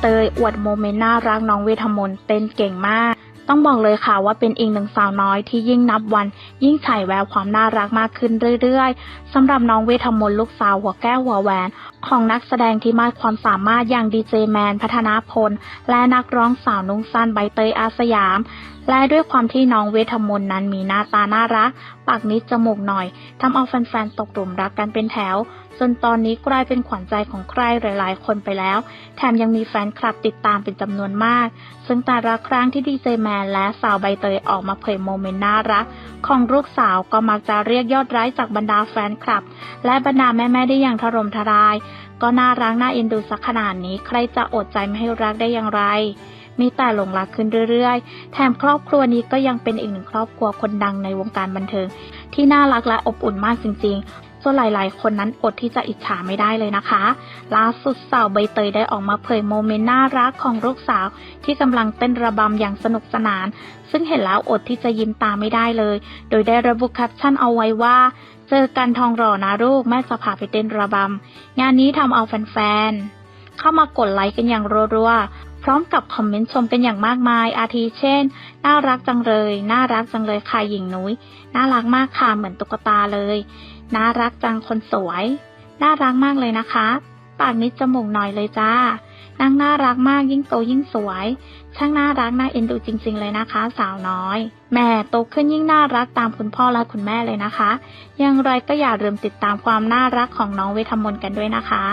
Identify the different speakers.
Speaker 1: เตยอวดโมเมนต์น่ารักน้องเวทมนต์เต้นเก่งมาก ต้องบอกเลยค่ะว่าเป็นอีกหนึ่งสาวน้อยที่ยิ่งนับวัน ยิ่งฉายแววความน่ารักมากขึ้นเรื่อยๆสำหรับน้องเวทมนต์ลูกสาวหัวแก้วหัวแหวน ของนักแสดงที่มากความสามารถอย่างดีเจแมนพัฒนาพล และนักร้องสาวนุ่งสั้นใบเตยอาสยามและด้วยความที่น้องเวทมนต์นั้นมีหน้าตาน่ารัก ปากนิดจมูกหน่อยทำเอาแฟนๆตกหลุมรักกันเป็นแถว จนตอนนี้กลายเป็นขวัญใจของใครหลายๆ คนไปแล้ว แถมยังมีแฟนคลับติดตามเป็นจำนวนมาก ซึ่งแต่ละครั้งที่ดีเจแมนและสาวใบเตยออกมาเผยโมเมนต์น่ารัก ของลูกสาวก็มักจะเรียกยอดไลค์จากบรรดาแฟนคลับ และบรรดาแม่ๆได้อย่างถล่มทลาย ก็น่ารักน่าเอ็นดูสักขนาดนี้ใครจะอดใจไม่ให้รักได้อย่างไร มีแต่หลงรักขึ้นเรื่อยๆ แถมครอบครัวนี้ก็ยังเป็นอีกหนึ่งครอบครัวคนดังในวงการบันเทิง ที่น่ารักและอบอุ่นมากจริงๆจนหลายๆ คนนั้นอดที่จะอิจฉาไม่ได้เลยนะคะ ล่าสุดสาวใบเตยได้ออกมาเผยโมเมนต์น่ารักของลูกสาว ที่กำลังเต้นระบำอย่างสนุกสนาน ซึ่งเห็นแล้วอดที่จะยิ้มตามไม่ได้เลย โดยได้ระบุแคปชั่นเอาไว้ว่าเจอกันทองหล่อนะลูกแม่จะพาไปเต้นระบำ งานนี้ทำเอาแฟนๆเข้ามากดไลค์กันอย่างรัวๆ พร้อมกับคอมเมนต์ชมกันอย่างมากมาย อาทิเช่น น่ารักจังเลย น่ารักจังเลยค่ะหญิงนุ้ย น่ารักมากค่ะ เหมือนตุ๊กตาเลย น่ารักจังคนสวย น่ารักมากเลยนะคะ ปากนิดจมูกหน่อยเลยจ้านางน่ารักมากยิ่งโตยิ่งสวย ช่างน่ารักน่าเอ็นดูจริง ๆ เลยนะคะ สาวน้อย แม่โตขึ้นยิ่งน่ารักตามคุณพ่อและคุณแม่เลยนะคะ อย่างไรก็อย่าลืมติดตามความน่ารักของน้องเวทมนต์กันด้วยนะคะ